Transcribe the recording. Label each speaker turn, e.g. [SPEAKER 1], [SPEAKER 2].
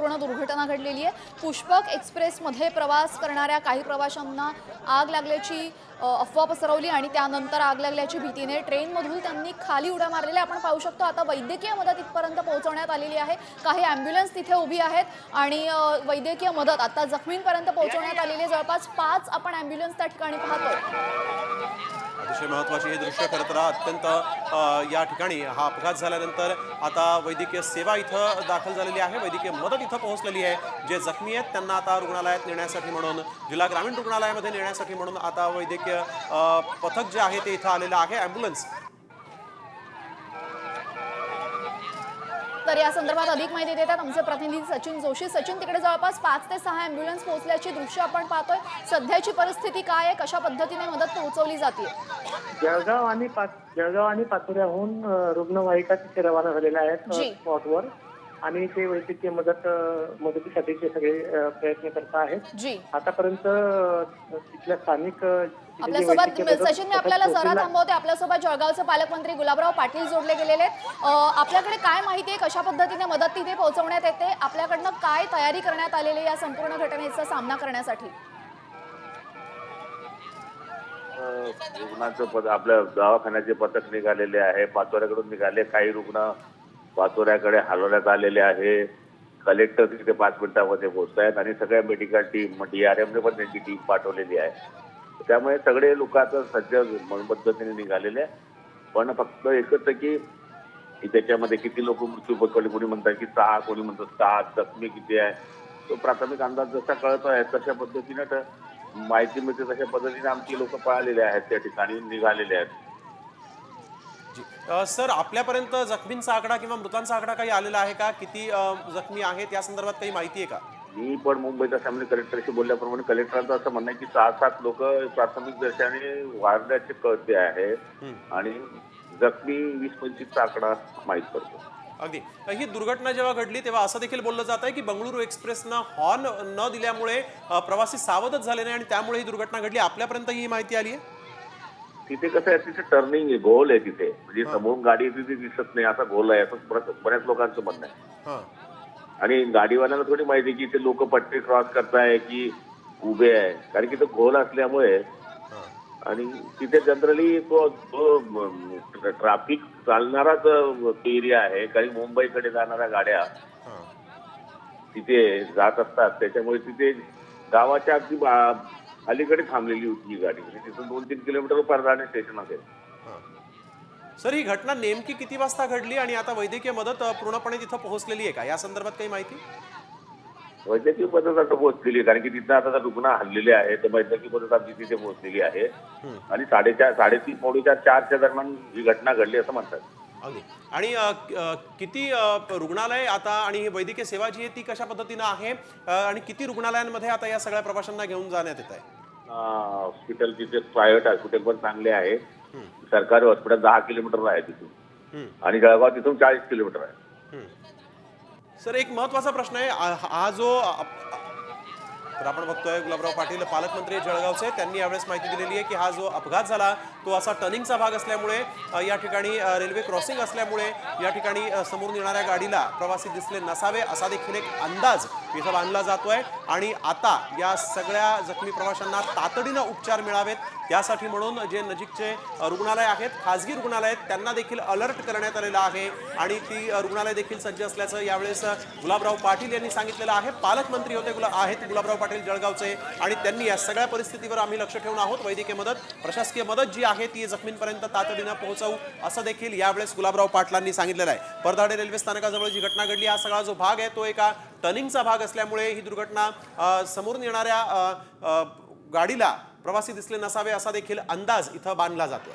[SPEAKER 1] संपूर्ण दुर्घटना घडलेली आहे. पुष्पक एक्सप्रेसमध्ये प्रवास करणाऱ्या काही प्रवाशांना आग लागल्याची अफवा पसरवली आणि त्यानंतर आग लागल्याची भीतीने ट्रेनमधून त्यांनी खाली उड्या मारलेल्या आपण पाहू शकतो. आता वैद्यकीय मदत इथपर्यंत पोहोचवण्यात आलेली आहे. काही ॲम्ब्युलन्स तिथे उभी आहेत आणि वैद्यकीय मदत आता जखमींपर्यंत पोहोचवण्यात आलेली आहे. जवळपास पाच आपण ॲम्ब्युलन्स त्या ठिकाणी पाहतो
[SPEAKER 2] अतिशय महत्त्वाची हे दृश्य खरं तर अत्यंत या ठिकाणी हा अपघात झाल्यानंतर आता वैद्यकीय सेवा इथं दाखल झालेली आहे. वैद्यकीय मदत इथं पोहोचलेली आहे. जे जखमी आहेत त्यांना आता रुग्णालयात नेण्यासाठी म्हणून जिल्हा ग्रामीण रुग्णालयामध्ये नेण्यासाठी म्हणून आता वैद्यकीय अ, पथक जे आहे ते इथं आलेलं आहे. ॲम्ब्युलन्स
[SPEAKER 1] तर या संदर्भात अधिक माहिती देतात आमचे प्रतिनिधी सचिन जोशी. सचिन तिकडे जवळपास पाच ते सहा अँब्युलन्स पोहोचल्याची दृश्य आपण पाहतोय. सध्याची परिस्थिती काय आहे? कशा पद्धतीने मदत पोहोचवली जाते?
[SPEAKER 3] जळगाव आणि पाच जळगाव आणि पाचोऱ्याहून रुग्णवाहिका तिथे रवाना झालेल्या आहेत. स्पॉटवर. आणि ते वैद्यकीय मदत अ, मदतीसाठी ते सगळे प्रयत्न करत आहेत.
[SPEAKER 1] जी.
[SPEAKER 3] आतापर्यंत तिथल्या स्थानिक
[SPEAKER 1] आपल्यासोबत
[SPEAKER 3] वैद्यकीय मदत
[SPEAKER 1] सचिन मी
[SPEAKER 3] पथक
[SPEAKER 1] आपल्याला जरा. थांबवते. आपल्यासोबत जळगावचे पालकमंत्री गुलाबराव पाटील जोडले गेलेले आहेत. आपल्याकडे काय माहिती आहे? कशा पद्धतीने मदत तिथे पोहोचवण्यात येते? आपल्याकडनं काय तयारी करण्यात आलेली आहे या संपूर्ण घटनेचा सामना करण्यासाठी?
[SPEAKER 4] रुग्णाचं पद आपल्या दवाखान्याचे पथक निघालेले आहे. पाचोऱ्याकडून निघाले. काही रुग्ण पाचोऱ्याकडे हलवण्यात आलेले आहे. कलेक्टर तिथे पाच मिनिटामध्ये पोहोचत आहेत आणि सगळ्या मेडिकल टीम डीआरएमने पण त्यांची टीम पाठवलेली आहे. त्यामुळे सगळे लोक आता सज्ज पद्धतीने निघालेले आहे. पण फक्त एकच आहे की त्याच्यामध्ये किती लोक मृत्यू पकडले कोणी म्हणतात की सहा कोणी म्हणतात सात जखमी किती आहे. तो प्राथमिक अंदाज जसा कळत आहे तशा पद्धतीनं माहिती मिळते तशा पद्धतीने आमची लोक पळालेले आहेत त्या ठिकाणी निघालेले आहेत.
[SPEAKER 2] सर आपल्यापर्यंत जखमींचा आकडा किंवा मृतांचा आकडा काही आलेला आहे का? किती जखमी आहेत? या संदर्भात काही माहिती आहे का?
[SPEAKER 4] मी पण मुंबईत असल्यामुळे कलेक्टरशी बोलल्याप्रमाणे कलेक्टरांचं असं म्हणणं आहे की सहा सात लोक प्राथमिक दर्शनाने वारल्याचे कळते आहे. आणि जखमी वीस पंचवीसचा आकडा माहीत पडतो.
[SPEAKER 2] अगदी. ही दुर्घटना जेव्हा घडली तेव्हा असं देखील बोललं जात आहे की बंगळुरू एक्सप्रेसनं हॉर्न न दिल्यामुळे प्रवासी सावधच झाले नाही आणि त्यामुळे ही दुर्घटना घडली. आपल्यापर्यंत ही माहिती आली आहे?
[SPEAKER 4] तिथे कसं आहे तिथे टर्निंग आहे गोल आहे तिथे. म्हणजे समोरून गाडी येते ती दिसत नाही. असा गोल आहे. असं बऱ्याच लोकांचं म्हणणं आहे. आणि गाडीवाल्यांना थोडी माहिती की ते लोक पट्टी क्रॉस करताय की उभे आहे. कारण की तो घोल असल्यामुळे आणि तिथे जनरली तो ट्रॅफिक चालणाराच एरिया आहे. काही मुंबईकडे जाणाऱ्या गाड्या
[SPEAKER 2] हां.
[SPEAKER 4] तिथे जात असतात. त्याच्यामुळे तिथे गावाच्या अगदी अलीकडे थांबलेली होती ही गाडी. म्हणजे तिथून दोन तीन किलोमीटर परदाणे स्टेशन असेल
[SPEAKER 2] सर ही घटना नेमकी किती वाजता घडली आणि आता वैद्यकीय मदत पूर्णपणे तिथं पोहोचलेली आहे का? या संदर्भात काही माहिती?
[SPEAKER 4] वैद्यकीय मदत आता पोहोचलेली आहे. कारण की तिथं आता रुग्ण हल्लेले आहे तर वैद्यकीय मदत आमची तिथे पोहोचलेली आहे. आणि साडेचार साडेतीन पावणेचार चारच्या दरम्यान ही घटना घडली असं म्हणतात.
[SPEAKER 2] अगदी. आणि किती रुग्णालय आता आणि ही वैद्यकीय सेवा जी आहे ती कशा पद्धतीनं आहे? आणि किती रुग्णालयांमध्ये आता या सगळ्या प्रवाशांना घेऊन जाण्यात येत आहे?
[SPEAKER 4] हॉस्पिटल तिथे प्रायव्हेट हॉस्पिटल पण चांगले आहे. सरकारी हॉस्पिटल दहा किलोमीटर आहे तिथून. आणि जळगाव तिथून चाळीस किलोमीटर आहे.
[SPEAKER 2] सर एक महत्त्वाचा प्रश्न आहे. हा जो तर आपण बघतोय गुलाबराव पाटील पालकमंत्री जळगावचे. त्यांनी यावेळेस माहिती दिलेली आहे की हा जो अपघात झाला तो असा टर्निंगचा भाग असल्यामुळे या ठिकाणी रेल्वे क्रॉसिंग असल्यामुळे या ठिकाणी समोरून येणाऱ्या गाडीला प्रवासी दिसले नसावे असा देखील एक अंदाज इथं बांधला जातोय. आणि आता या सगळ्या जखमी प्रवाशांना तातडीनं उपचार मिळावेत. त्यासाठी म्हणून जे नजीकचे रुग्णालय आहेत खाजगी रुग्णालय आहेत त्यांना देखील अलर्ट करण्यात आलेलं आहे. आणि ती रुग्णालय देखील सज्ज असल्याचं यावेळेस गुलाबराव पाटील यांनी सांगितलेलं आहे. पालकमंत्री होते गुला आहेत गुलाबराव पाटील. पाटील जळगावचे आणि त्यांनी या सगळ्या परिस्थितीवर आम्ही लक्ष ठेवून आहोत. वैद्यकीय मदत प्रशासकीय मदत जी आहे ती जखमींपर्यंत तातडीनं पोहोचवू असं देखील यावेळेस गुलाबराव पाटलांनी सांगितलेलं आहे. परदाडे रेल्वे स्थानकाजवळ जी घटना घडली हा सगळा जो भाग आहे तो एका टर्निंगचा भाग असल्यामुळे ही दुर्घटना समोरून येणाऱ्या गाडीला प्रवासी दिसले नसावे असा देखील अंदाज इथं बांधला जातो